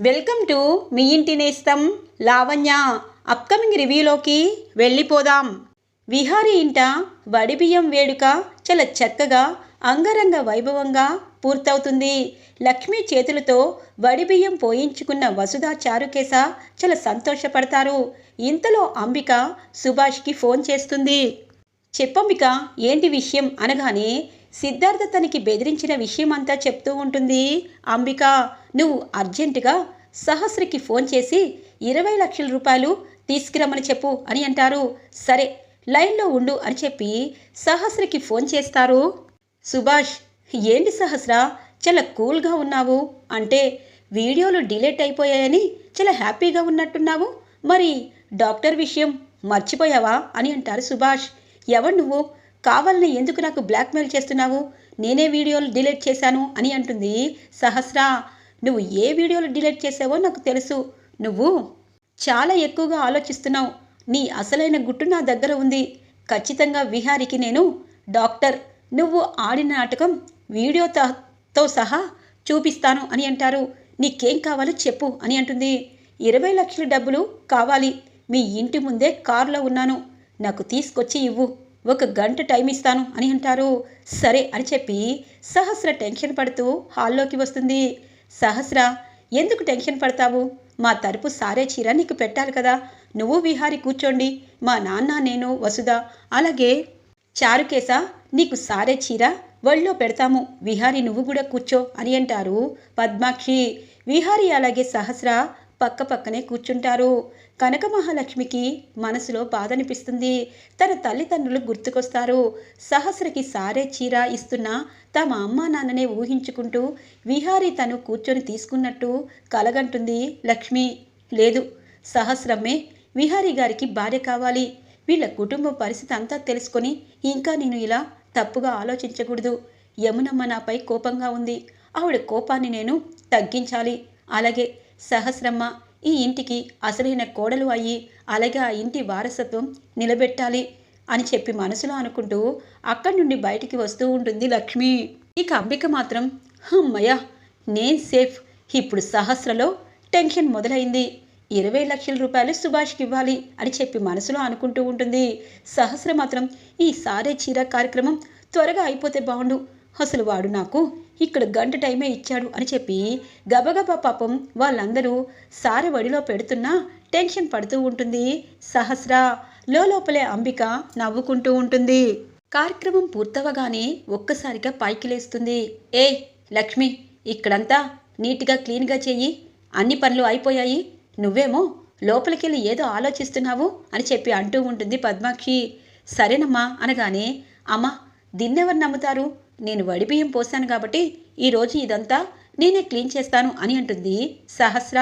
Welcome to me ఇంటి నేస్తం Lavanya. Upcoming రివ్యూలోకి వెళ్ళిపోదాం. విహారీ ఇంట వడిబియ్యం వేడుక చాలా చక్కగా అంగరంగ వైభవంగా పూర్తవుతుంది. లక్ష్మీ చేతులతో వడిబియ్యం పోయించుకున్న వసుధ చారుకేశ చాలా సంతోషపడతారు. ఇంతలో అంబిక సుభాష్కి ఫోన్ చేస్తుంది. చెప్పంబిక ఏంటి విషయం అనగానే సిద్ధార్థ తనకి బెదిరించిన విషయం అంతా చెప్తూ ఉంటుంది. అంబిక నువ్వు అర్జెంటుగా సహస్రకి ఫోన్ చేసి ఇరవై లక్షల రూపాయలు తీసుకురమ్మని చెప్పు అని అంటారు. సరే లైన్లో ఉండు అని చెప్పి సహస్రకి ఫోన్ చేస్తారు. సుభాష్ ఏంటి సహస్ర? చాలా కూల్గా ఉన్నావు. అంటే వీడియోలు డిలేట్ అయిపోయాయని చాలా హ్యాపీగా ఉన్నట్టున్నావు. మరి డాక్టర్ విషయం మర్చిపోయావా అని అంటారు సుభాష్. ఎవరు నువ్వు? కావాలని ఎందుకు నాకు బ్లాక్మెయిల్ చేస్తున్నావు? నేనే వీడియోలు డిలీట్ చేశాను అని అంటుంది సహస్ర. నువ్వు ఏ వీడియోలు డిలీట్ చేసావో నాకు తెలుసు. నువ్వు చాలా ఎక్కువగా ఆలోచిస్తున్నావు. నీ అసలైన గుట్టు నా దగ్గర ఉంది. ఖచ్చితంగా విహారికి నేను డాక్టర్. నువ్వు ఆడిన నాటకం వీడియోతో సహా చూపిస్తాను అని అంటారు. నీకేం కావాలో చెప్పు అని అంటుంది. ఇరవై లక్షల డబ్బులు కావాలి. మీ ఇంటి ముందే కారులో ఉన్నాను. నాకు తీసుకొచ్చి ఇవ్వు. ఒక గంట టైం ఇస్తాను అని అంటారు. సరే అని చెప్పి సహస్ర టెన్షన్ పడుతూ హాల్లోకి వస్తుంది. సహస్ర ఎందుకు టెన్షన్ పడతావు? మా తరపు సారే చీర నీకు పెట్టాలి కదా. నువ్వు విహారి కూర్చోండి. మా నాన్న నేను వసుధ అలాగే చారుకేశ నీకు సారే చీర వళ్ళో పెడతాము. విహారి నువ్వు కూడా కూర్చో అని అంటారు పద్మాక్షి. విహారి అలాగే సహస్ర పక్క పక్కనే కూర్చుంటారు. కనక మహాలక్ష్మికి మనసులో బాధ అనిపిస్తుంది తన తల్లిదండ్రులు గుర్తుకొస్తారు. సహస్రకి సారే చీర ఇస్తున్న తమ అమ్మా నాన్ననే ఊహించుకుంటూ విహారీ తను కూర్చొని తీసుకున్నట్టు కలగంటుంది లక్ష్మి. లేదు సహస్రమ్మే విహారీ గారికి భార్య కావాలి. వీళ్ళ కుటుంబ పరిస్థితి అంతా తెలుసుకొని ఇంకా నేను ఇలా తప్పుగా ఆలోచించకూడదు. యమునమ్మ నాపై కోపంగా ఉంది. ఆవిడ కోపాన్ని నేను తగ్గించాలి. అలాగే సహస్రమ్మ ఈ ఇంటికి అసలైన కోడలు అయ్యి అలాగే ఆ ఇంటి వారసత్వం నిలబెట్టాలి అని చెప్పి మనసులో అనుకుంటూ అక్కడి నుండి బయటికి వస్తూ ఉంటుంది లక్ష్మి. ఇక అంబిక మాత్రం అమ్మయ్య నేను సేఫ్. ఇప్పుడు సహస్రలో టెన్షన్ మొదలైంది. ఇరవై లక్షల రూపాయలు సుభాష్కి ఇవ్వాలి అని చెప్పి మనసులో అనుకుంటూ ఉంటుంది. సహస్ర మాత్రం ఈ సారే చీర కార్యక్రమం త్వరగా అయిపోతే బాగుండు. అసలు వాడు నాకు ఇక్కడ గంట టైమే ఇచ్చాడు అని చెప్పి గబగబా పాపం వాళ్ళందరూ సారె వడిలో పెడుతున్నా టెన్షన్ పడుతూ ఉంటుంది. సహస్ర లోపలే అంబిక నవ్వుకుంటూ ఉంటుంది. కార్యక్రమం పూర్తవగానే ఒక్కసారిగా పైకి లేస్తుంది. ఏ లక్ష్మి ఇక్కడంతా నీట్గా క్లీన్గా చెయ్యి అన్ని పనులు అయిపోయాయి. నువ్వేమో లోపలికెళ్ళి ఏదో ఆలోచిస్తున్నావు అని చెప్పి అంటూ ఉంటుంది పద్మాక్షి. సరేనమ్మా అనగానే అమ్మా దీన్నెవరు నమ్ముతారు? నేను వడిబియ్యం పోసాను కాబట్టి ఈరోజు ఇదంతా నేనే క్లీన్ చేస్తాను అని అంటుంది సహస్ర.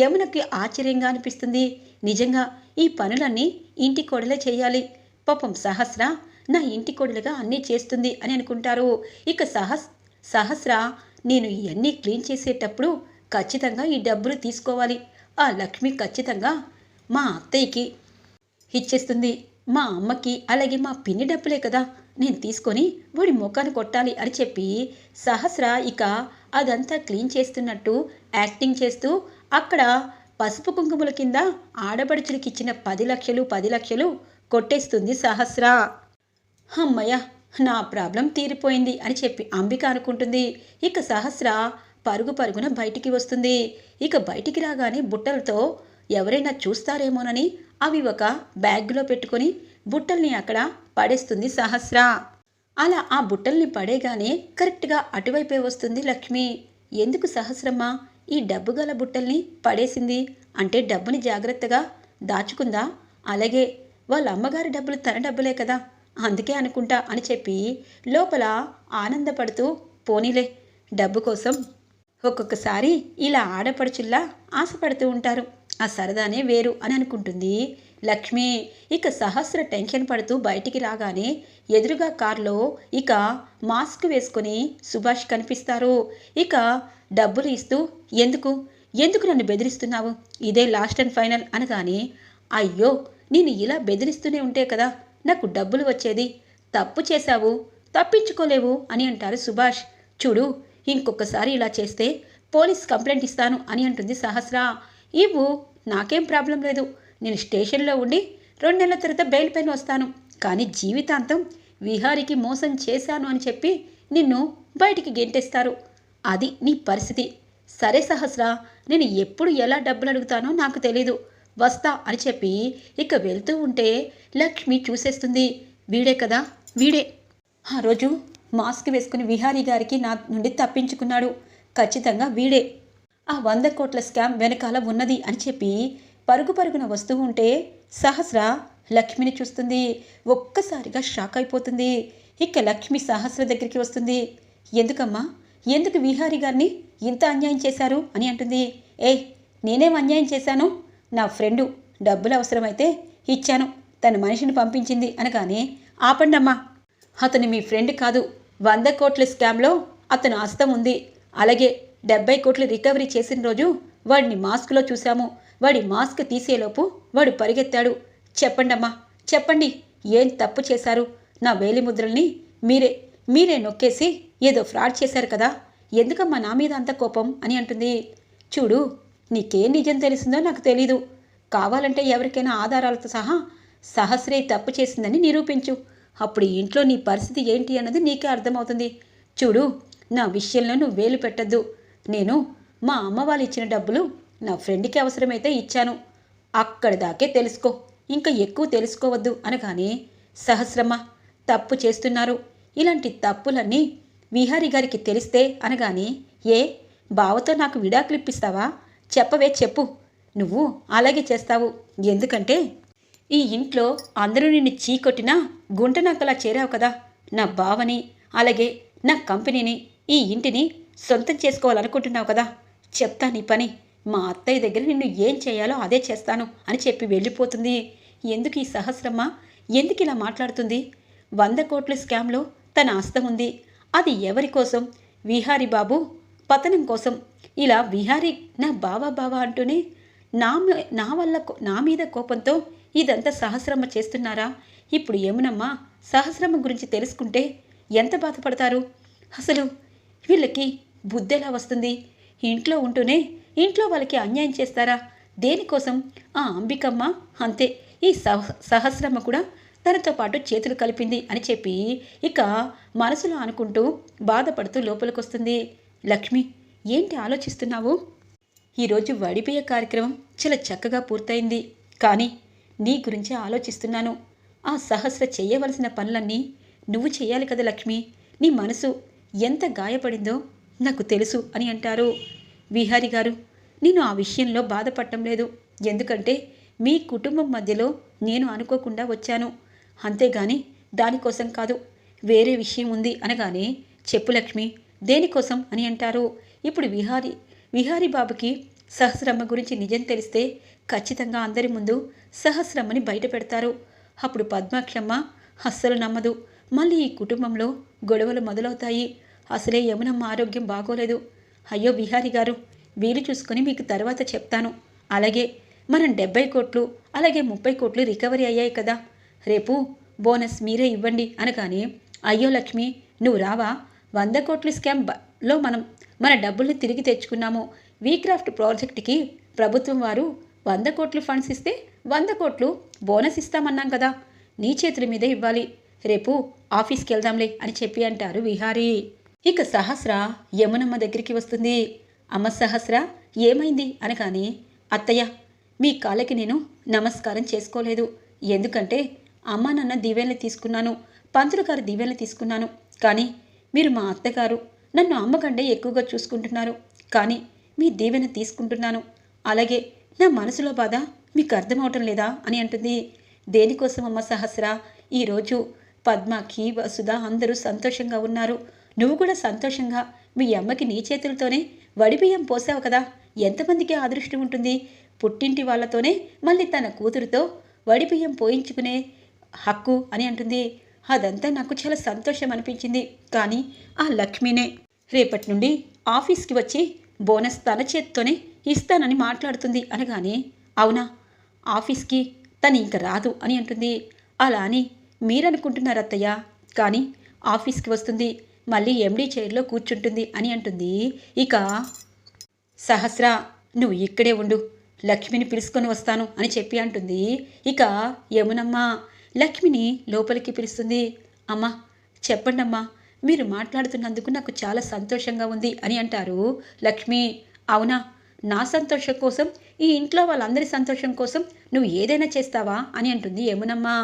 యమునకి ఆశ్చర్యంగా అనిపిస్తుంది. నిజంగా ఈ పనులన్నీ ఇంటి కోడలే చేయాలి. పాపం సహస్ర నా ఇంటి కోడలుగా అన్నీ చేస్తుంది అని అనుకుంటారు. ఇక సహస్ సహస్ర నేను ఇవన్నీ క్లీన్ చేసేటప్పుడు ఖచ్చితంగా ఈ డబ్బులు తీసుకోవాలి. ఆ లక్ష్మి ఖచ్చితంగా మా అత్తయ్యకి ఇచ్చేస్తుంది. మా అమ్మకి అలాగే మా పిన్ని డబ్బులే కదా. నేను తీసుకొని వాడి ముఖాన్ని కొట్టాలి అని చెప్పి సహస్ర ఇక అదంతా క్లీన్ చేస్తున్నట్టు యాక్టింగ్ చేస్తూ అక్కడ పసుపు కుంకుమల కింద ఆడపడుచులకి ఇచ్చిన పది లక్షలు పది లక్షలు కొట్టేస్తుంది సహస్ర. అమ్మయ్య నా ప్రాబ్లం తీరిపోయింది అని చెప్పి అంబిక అనుకుంటుంది. ఇక సహస్ర పరుగు పరుగున బయటికి వస్తుంది. ఇక బయటికి రాగానే బుట్టలతో ఎవరైనా చూస్తారేమోనని అవి ఒక బ్యాగ్లో పెట్టుకొని బుట్టల్ని అక్కడ పడేస్తుంది సహస్ర. అలా ఆ బుట్టల్ని పడేగానే కరెక్ట్గా అటువైపే వస్తుంది లక్ష్మి. ఎందుకు సహస్రమ్మ? ఈ డబ్బు గల బుట్టల్ని పడేసింది. అంటే డబ్బుని జాగ్రత్తగా దాచుకుందా? అలాగే వాళ్ళ అమ్మగారి డబ్బులు తన డబ్బులే కదా. అందుకే అనుకుంటా అని చెప్పి లోపల ఆనందపడుతూ పోనీలే డబ్బు కోసం ఒక్కొక్కసారి ఇలా ఆడపడుచుల్లా ఆశపడుతూ ఉంటారు. ఆ సరదానే వేరు అని అనుకుంటుంది. లక్ష్మి ఇక సహస్ర టెన్షన్ పడుతూ బయటికి రాగానే ఎదురుగా కారులో ఇక మాస్క్ వేసుకొని సుభాష్ కనిపిస్తారు. ఇక డబ్బులు ఇస్తూ ఎందుకు? ఎందుకు నన్ను బెదిరిస్తున్నావు? ఇదే లాస్ట్ అండ్ ఫైనల్ అనగానే అయ్యో నేను ఇలా బెదిరిస్తూనే ఉంటే కదా నాకు డబ్బులు వచ్చేది. తప్పు చేశావు తప్పించుకోలేవు అని అంటారు సుభాష్. చూడు ఇంకొకసారి ఇలా చేస్తే పోలీస్ కంప్లైంట్ ఇస్తాను అని అంటుంది సహస్ర. ఇవ్వు నాకేం ప్రాబ్లం లేదు. నేను స్టేషన్లో ఉండి రెండు నెలల తర్వాత బెయిల్ పైన వస్తాను. కానీ జీవితాంతం విహారికి మోసం చేశాను అని చెప్పి నిన్ను బయటికి గెంటేస్తారు. అది నీ పరిస్థితి. సరే సహస్ర నేను ఎప్పుడు ఎలా డబ్బులు అడుగుతానో నాకు తెలీదు. వస్తా అని చెప్పి ఇక వెళ్తూ ఉంటే లక్ష్మి చూసేస్తుంది. వీడే కదా? వీడే. ఆ రోజు మాస్క్ వేసుకుని విహారీ గారికి నా నుండి తప్పించుకున్నాడు. ఖచ్చితంగా వీడే. ఆ వంద కోట్ల స్కామ్ వెనకాల ఉన్నది అని చెప్పి పరుగు పరుగున వస్తూ ఉంటే సహస్ర లక్ష్మిని చూస్తుంది. ఒక్కసారిగా షాక్ అయిపోతుంది. ఇక లక్ష్మి సహస్ర దగ్గరికి వస్తుంది. ఎందుకమ్మా? ఎందుకు విహారీ గారిని ఇంత అన్యాయం చేశారు అని అంటుంది. ఏ నేనేం అన్యాయం చేశాను? నా ఫ్రెండు డబ్బులు అవసరమైతే ఇచ్చాను. తన మనిషిని పంపించింది అనగానే ఆపండమ్మా. అతను మీ ఫ్రెండ్ కాదు. వంద కోట్ల స్కామ్లో అతను హస్తం ఉంది. అలాగే డెబ్బై కోట్లు రికవరీ చేసిన రోజు వాడిని మాస్క్లో చూశాము. వాడి మాస్క్ తీసేలోపు వాడు పరిగెత్తాడు. చెప్పండమ్మా చెప్పండి ఏం తప్పు చేశారు? నా వేలి ముద్రల్ని మీరే మీరే నొక్కేసి ఏదో ఫ్రాడ్ చేశారు కదా. ఎందుకమ్మా నా మీద అంత కోపం అని అంటుంది. చూడు నీకేం నిజం తెలిసిందో నాకు తెలీదు. కావాలంటే ఎవరికైనా ఆధారాలతో సహా సహస్రే తప్పు చేసిందని నిరూపించు. అప్పుడు ఈ ఇంట్లో నీ పరిస్థితి ఏంటి అన్నది నీకే అర్థమవుతుంది. చూడు నా విషయంలో నువ్వు వేలు పెట్టద్దు. నేను మా అమ్మ వాళ్ళు ఇచ్చిన డబ్బులు నా ఫ్రెండ్కి అవసరమైతే ఇచ్చాను. అక్కడి దాకే తెలుసుకో. ఇంకా ఎక్కువ తెలుసుకోవద్దు అనగానే సహస్రమ్మ తప్పు చేస్తున్నారు. ఇలాంటి తప్పులన్నీ విహారీ గారికి తెలిస్తే అనగానే ఏ బావతో నాకు విడాకులు ఇప్పిస్తావా? చెప్పవే చెప్పు. నువ్వు అలాగే చేస్తావు. ఎందుకంటే ఈ ఇంట్లో అందరూ నిన్ను చీకొట్టినా గుంటనక్కలా చేరావు కదా. నా బావని అలాగే నా కంపెనీని ఈ ఇంటిని సొంతం చేసుకోవాలనుకుంటున్నావు కదా. చెప్తా నీ పని. మా అత్తయ్య దగ్గర నిన్ను ఏం చేయాలో అదే చేస్తాను అని చెప్పి వెళ్ళిపోతుంది. ఎందుకు ఈ సహస్రమ్మ? ఎందుకు ఇలా మాట్లాడుతుంది? వంద కోట్ల స్కామ్లో తన హస్తం ఉంది. అది ఎవరి కోసం? విహారీ బాబు పతనం కోసం. ఇలా విహారీ నా బావా బావా అంటూనే నా నా వల్ల కో- నా మీద కోపంతో ఇదంతా సహస్రమ్మ చేస్తున్నారా? ఇప్పుడు ఏమునమ్మా? సహస్రమ్మ గురించి తెలుసుకుంటే ఎంత బాధపడతారు? అసలు వీళ్ళకి బుద్ధి ఎలా వస్తుంది? ఇంట్లో ఉంటూనే ఇంట్లో వాళ్ళకి అన్యాయం చేస్తారా? దేనికోసం? ఆ అంబికమ్మ అంతే. ఈ సహ సహస్రమ్మ కూడా తనతో పాటు చేతులు కలిపింది అని చెప్పి ఇక మనసులో అనుకుంటూ బాధపడుతూ లోపలికొస్తుంది. లక్ష్మి ఏంటి ఆలోచిస్తున్నావు? ఈరోజు వడిపోయే కార్యక్రమం చాలా చక్కగా పూర్తయింది. కానీ నీ గురించి ఆలోచిస్తున్నాను. ఆ సహస్ర చేయవలసిన పనులన్నీ నువ్వు చేయాలి కదా లక్ష్మి. నీ మనసు ఎంత గాయపడిందో నాకు తెలుసు అని అంటారు. విహారి గారు నేను ఆ విషయంలో బాధపడటం లేదు. ఎందుకంటే మీ కుటుంబం మధ్యలో నేను అనుకోకుండా వచ్చాను. అంతేగాని దానికోసం కాదు వేరే విషయం ఉంది అనగానే చెప్పు లక్ష్మి దేనికోసం అని అంటారు. ఇప్పుడు విహారి విహారీ బాబుకి సహస్రమ్మ గురించి నిజం తెలిస్తే ఖచ్చితంగా అందరి ముందు సహస్రమ్మని బయట పెడతారు అప్పుడు పద్మాక్షమ్మ అస్సలు నమ్మదు. మళ్ళీ ఈ కుటుంబంలో గొడవలు మొదలవుతాయి. అసలే యమునమ్మ ఆరోగ్యం బాగోలేదు. అయ్యో విహారి గారు వీలు చూసుకొని మీకు తర్వాత చెప్తాను. అలాగే మనం డెబ్బై కోట్లు అలాగే ముప్పై కోట్లు రికవరీ అయ్యాయి కదా. రేపు బోనస్ మీరే ఇవ్వండి అనగానే అయ్యో లక్ష్మి నువ్వు రావా? వంద కోట్ల స్కామ్లో మనం మన డబ్బుల్ని తిరిగి తెచ్చుకున్నాము. వీక్రాఫ్ట్ ప్రాజెక్ట్కి ప్రభుత్వం వారు వంద కోట్లు ఫండ్స్ ఇస్తే వంద కోట్లు బోనస్ ఇస్తామన్నాం కదా. నీ చేతుల మీదే ఇవ్వాలి. రేపు ఆఫీస్కి వెళ్దాంలే అని చెప్పి అంటారు విహారీ. ఇక సహస్ర యమునమ్మ దగ్గరికి వస్తుంది. అమ్మ సహస్ర ఏమైంది? అనగానే అత్తయ్య మీ కాళ్ళకి నేను నమస్కారం చేసుకోలేదు. ఎందుకంటే అమ్మ నాన్న దీవెనలు తీసుకున్నాను. పంతులు గారు దీవెనలు తీసుకున్నాను. కానీ మీరు మా అత్తగారు నన్ను అమ్మకంటే ఎక్కువగా చూసుకుంటున్నారు. కానీ మీ దీవెన తీసుకుంటున్నాను. అలాగే నా మనసులో బాధ మీకు అర్థమవటం లేదా అని అంటుంది. దేనికోసం అమ్మ సహస్ర ఈరోజు పద్మకి వసుధ అందరూ సంతోషంగా ఉన్నారు. నువ్వు కూడా సంతోషంగా మీ అమ్మకి నీ చేతులతోనే వడిబియ్యం పోసావు కదా? ఎంతమందికి అదృష్టం ఉంటుంది? పుట్టింటి వాళ్ళతోనే మళ్ళీ తన కూతురుతో వడిబియ్యం పోయించుకునే హక్కు అని అంటుంది. అదంతా నాకు చాలా సంతోషం అనిపించింది. కానీ ఆ లక్ష్మినే రేపటి నుండి ఆఫీస్కి వచ్చి బోనస్ తన చేతితోనే ఇస్తానని మాట్లాడుతుంది అనగానే అవునా? ఆఫీస్కి తను ఇంక రాదు అని అంటుంది. అలా అని మీరనుకుంటున్నారు అత్తయ్య. కానీ ఆఫీస్కి వస్తుంది. మళ్ళీ ఎండీ చైర్లో కూర్చుంటుంది అని అంటుంది. ఇక సహస్ర నువ్వు ఇక్కడే ఉండు. లక్ష్మిని పిలుచుకొని వస్తాను అని చెప్పి అంటుంది. ఇక యమునమ్మా లక్ష్మిని లోపలికి పిలుస్తుంది. అమ్మా చెప్పండమ్మా మీరు మాట్లాడుతున్నందుకు నాకు చాలా సంతోషంగా ఉంది అని అంటారు లక్ష్మి. అవునా? నా సంతోషం కోసం ఈ ఇంట్లో వాళ్ళందరి సంతోషం కోసం నువ్వు ఏదైనా చేస్తావా అని అంటుంది ఏమునమ్మా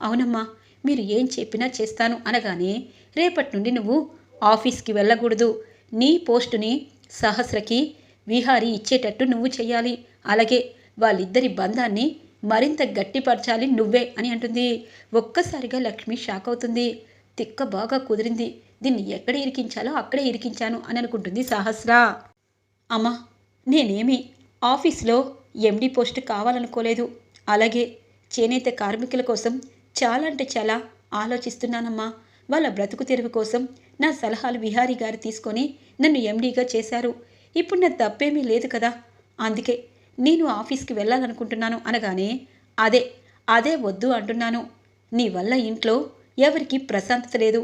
అవునమ్మా మీరు ఏం చెప్పినా చేస్తాను అనగానే రేపటి నుండి నువ్వు ఆఫీస్కి వెళ్ళకూడదు. నీ పోస్టుని సహస్రకి విహారీ ఇచ్చేటట్టు నువ్వు చెయ్యాలి. అలాగే వాళ్ళిద్దరి బంధాన్ని మరింత గట్టిపరచాలి నువ్వే అని అంటుంది. ఒక్కసారిగా లక్ష్మి షాక్ అవుతుంది. తిక్క బాగా కుదిరింది. దీన్ని ఎక్కడ ఇరికించాలో అక్కడే ఇరికించాను అని అనుకుంటుంది సహస్ర. అమ్మా నేనేమి ఆఫీస్లో ఎండి పోస్ట్ కావాలనుకోలేదు. అలాగే చేనేత కార్మికుల కోసం చాలా అంటే చాలా ఆలోచిస్తున్నానమ్మా. వాళ్ళ బ్రతుకు తెరువు కోసం నా సలహాలు విహారీ గారు తీసుకొని నన్ను ఎండీగా చేశారు. ఇప్పుడు నా తప్పేమీ లేదు కదా. అందుకే నేను ఆఫీస్కి వెళ్ళాలనుకుంటున్నాను అనగానే అదే అదే వద్దు అంటున్నాను. నీ వల్ల ఇంట్లో ఎవరికి ప్రశాంతత లేదు.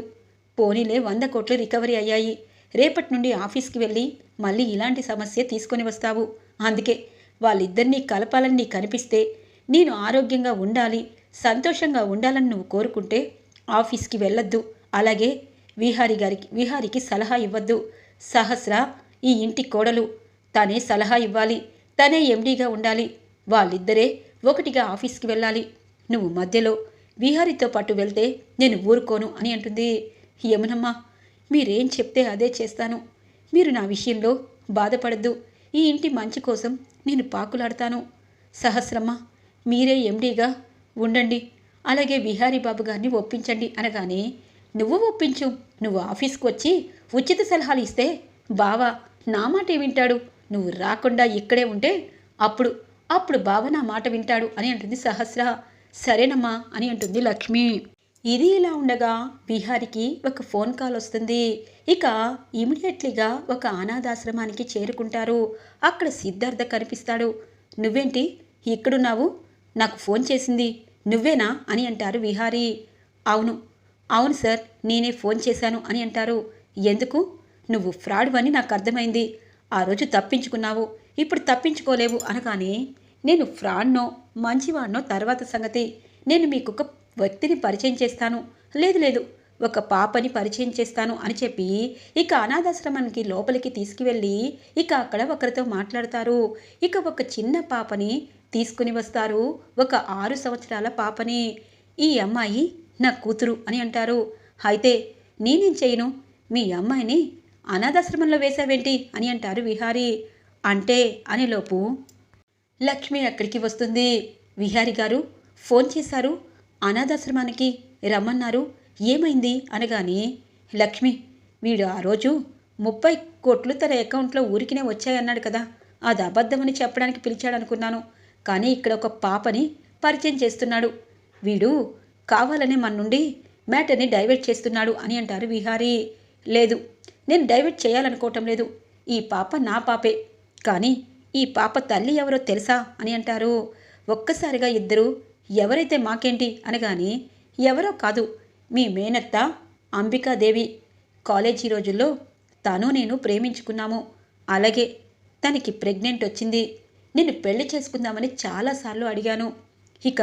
పోనీలే వంద కోట్లు రికవరీ అయ్యాయి. రేపటి నుండి ఆఫీస్కి వెళ్ళి మళ్ళీ ఇలాంటి సమస్య తీసుకొని వస్తావు. అందుకే వాళ్ళిద్దరినీ కలపాలని నీకు కనిపిస్తే నేను ఆరోగ్యంగా ఉండాలి సంతోషంగా ఉండాలని నువ్వు కోరుకుంటే ఆఫీస్కి వెళ్ళొద్దు. అలాగే విహారి గారికి విహారికి సలహా ఇవ్వద్దు. సహస్ర ఈ ఇంటి కోడలు తనే సలహా ఇవ్వాలి. తనే ఎండీగా ఉండాలి. వాళ్ళిద్దరే ఒకటిగా ఆఫీస్కి వెళ్ళాలి. నువ్వు మధ్యలో విహారితో పాటు వెళ్తే నేను ఊరుకోను అని అంటుంది. యమునమ్మా మీరేం చెప్తే అదే చేస్తాను. మీరు నా విషయంలో బాధపడద్దు. ఈ ఇంటి మంచి కోసం నేను పాకులాడతాను. సహస్రమ్మ మీరే ఎండీగా ఉండండి. అలాగే విహారీ బాబు గారిని ఒప్పించండి అనగానే నువ్వు ఒప్పించు. నువ్వు ఆఫీస్కి వచ్చి ఉచిత సలహాలు ఇస్తే బావా నా మాట వింటాడు. నువ్వు రాకుండా ఇక్కడే ఉంటే అప్పుడు అప్పుడు బావ నా మాట వింటాడు అని అంటుంది సహస్ర. సరేనమ్మా అని అంటుంది లక్ష్మి. ఇది ఇలా ఉండగా విహారికి ఒక ఫోన్ కాల్ వస్తుంది. ఇక ఇమీడియట్లీగా ఒక అనాథాశ్రమానికి చేరుకుంటారు. అక్కడ సిద్ధార్థ కనిపిస్తాడు. నువ్వేంటి? ఇక్కడున్నావు? నాకు ఫోన్ చేసింది. నువ్వేనా? అని అంటారు విహారీ. అవును. అవును సార్ నేనే ఫోన్ చేశాను అని అంటారు. ఎందుకు? నువ్వు ఫ్రాడ్ అని నాకు అర్థమైంది. ఆ రోజు తప్పించుకున్నావు. ఇప్పుడు తప్పించుకోలేవు అనగానే నేను ఫ్రాడ్నో మంచివాడినో తర్వాత సంగతి. నేను మీకు ఒక వ్యక్తిని పరిచయం చేస్తాను. లేదు లేదు ఒక పాపని పరిచయం చేస్తాను అని చెప్పి ఇక అనాథాశ్రమానికి లోపలికి తీసుకువెళ్ళి ఇక అక్కడ ఒకరితో మాట్లాడతారు. ఇక ఒక చిన్న పాపని తీసుకుని వస్తారు. ఒక ఆరు సంవత్సరాల పాపని. ఈ అమ్మాయి నా కూతురు అని అంటారు. అయితే నేనేం చేయను? మీ అమ్మాయిని అనాథాశ్రమంలో వేశావేంటి అని అంటారు విహారీ. అంటే అనేలోపు లక్ష్మి అక్కడికి వస్తుంది. విహారి గారు ఫోన్ చేశారు. అనాథాశ్రమానికి రమ్మన్నారు. ఏమైంది? అనగానే లక్ష్మి వీడు ఆ రోజు ముప్పై కోట్లు తన అకౌంట్లో ఊరికినే వచ్చాయన్నాడు కదా. అది అబద్ధమని చెప్పడానికి పిలిచాడనుకున్నాను. కానీ ఇక్కడ ఒక పాపని పరిచయం చేస్తున్నాడు. వీడు కావాలనే మన నుండి మ్యాటర్ని డైవర్ట్ చేస్తున్నాడు అని అంటారు విహారీ. లేదు నేను డైవర్ట్ చేయాలనుకోవటం లేదు. ఈ పాప నా పాపే. కానీ ఈ పాప తల్లి ఎవరో తెలుసా? అని అంటారు. ఒక్కసారిగా ఇద్దరు ఎవరైతే మాకేంటి అనగాని ఎవరో కాదు మీ మేనత్త అంబికాదేవి. కాలేజీ రోజుల్లో తను నేను ప్రేమించుకున్నాము. అలాగే తనకి ప్రెగ్నెంట్ వచ్చింది. నేను పెళ్ళి చేసుకుందామని చాలాసార్లు అడిగాను. ఇక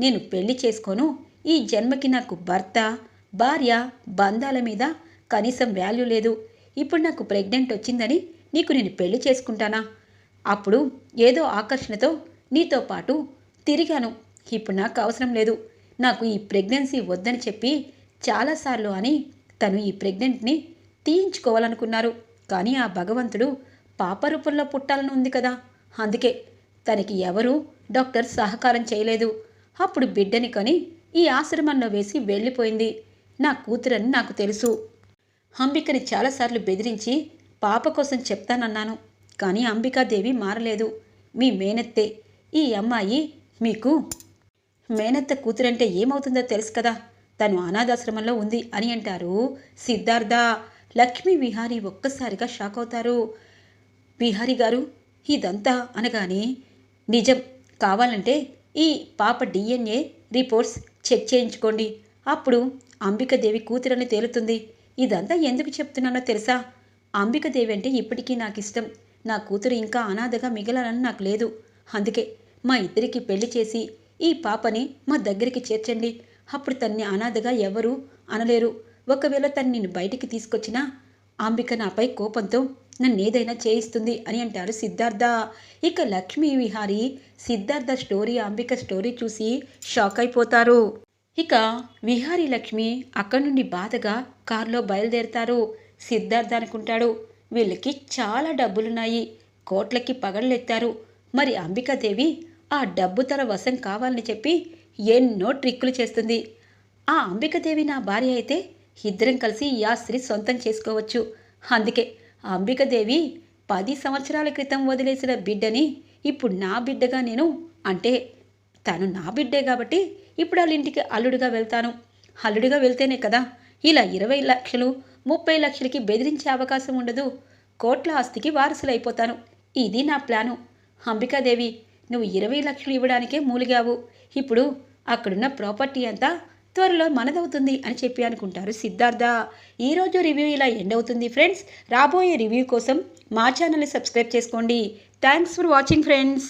నేను పెళ్ళి చేసుకోను. ఈ జన్మకి నాకు భర్త భార్య బంధాల మీద కనీసం వాల్యూ లేదు. ఇప్పుడు నాకు ప్రెగ్నెంట్ వచ్చిందని నీకు నేను పెళ్ళి చేసుకుంటానా? అప్పుడు ఏదో ఆకర్షణతో నీతో పాటు తిరిగాను. ఇప్పుడు నాకు అవసరం లేదు. నాకు ఈ ప్రెగ్నెన్సీ వద్దని చెప్పి చాలాసార్లు అని తను ఈ ప్రెగ్నెంట్ని తీయించుకోవాలనుకున్నారు. కానీ ఆ భగవంతుడు పాప రూపంలో పుట్టాలని ఉంది కదా. అందుకే తనకి ఎవరూ డాక్టర్ సహకారం చేయలేదు. అప్పుడు బిడ్డని కొని ఈ ఆశ్రమంలో వేసి వెళ్ళిపోయింది. నా కూతురని నాకు తెలుసు. అంబికని చాలాసార్లు బెదిరించి పాప కోసం చెప్తానన్నాను. కానీ అంబికాదేవి మారలేదు. మీ మేనత్తే ఈ అమ్మాయి మీకు మేనత్త కూతురంటే ఏమవుతుందో తెలుసు కదా. తను అనాథాశ్రమంలో ఉంది అని అంటారు. సిద్ధార్థ లక్ష్మీ విహారీ ఒక్కసారిగా షాక్ అవుతారు. విహారీ గారు ఇదంతా అనగానే నిజం కావాలంటే ఈ పాప డిఎన్ఏ రిపోర్ట్స్ చెక్ చేయించుకోండి. అప్పుడు అంబికదేవి కూతురని తేలుతుంది. ఇదంతా ఎందుకు చెప్తున్నానో తెలుసా? అంబికదేవి అంటే ఇప్పటికీ నాకు ఇష్టం నా కూతురు ఇంకా అనాథగా మిగలాలని నాకు లేదు. అందుకే మా ఇద్దరికి పెళ్ళి చేసి ఈ పాపని మా దగ్గరికి చేర్చండి. అప్పుడు తన్ని అనాథగా ఎవరు అనలేరు. ఒకవేళ తను నేను బయటికి తీసుకొచ్చినా అంబిక నాపై కోపంతో నన్ను ఏదైనా చేయిస్తుంది అని అంటారు సిద్ధార్థ. ఇక లక్ష్మీ విహారి సిద్ధార్థ స్టోరీ అంబిక స్టోరీ చూసి షాక్ అయిపోతారు. ఇక విహారీ లక్ష్మి అక్కడి నుండి బాధగా కారులో బయలుదేరతారు. సిద్ధార్థ అనుకుంటాడు వీళ్ళకి చాలా డబ్బులున్నాయి. కోట్లకి పగళ్ళెత్తారు మరి అంబికాదేవి ఆ డబ్బు తన వశం కావాలని చెప్పి ఎన్నో ట్రిక్కులు చేస్తుంది. ఆ అంబికదేవి నా భార్య అయితే ఇద్దరం కలిసి ఈ ఆస్తిని సొంతం చేసుకోవచ్చు. అందుకే అంబికదేవి పది సంవత్సరాల క్రితం వదిలేసిన బిడ్డని ఇప్పుడు నా బిడ్డగా నేను అంటే తను నా బిడ్డే కాబట్టి ఇప్పుడు వాళ్ళ ఇంటికి అల్లుడిగా వెళ్తాను. అల్లుడిగా వెళ్తేనే కదా ఇలా ఇరవై లక్షలు ముప్పై లక్షలకి బెదిరించే అవకాశం ఉండదు. కోట్ల ఆస్తికి వారసులైపోతాను. ఇది నా ప్లాను. అంబికాదేవి నువ్వు ఇరవై లక్షలు ఇవ్వడానికే మూలిగావు. ఇప్పుడు అక్కడున్న ప్రాపర్టీ అంతా త్వరలో మనదవుతుంది అని చెప్పి అనుకుంటారు సిద్ధార్థ. ఈరోజు రివ్యూ ఇలా ఎండ్ అవుతుంది ఫ్రెండ్స్. రాబోయే రివ్యూ కోసం మా ఛానల్ని సబ్స్క్రైబ్ చేసుకోండి. Thanks for watching friends.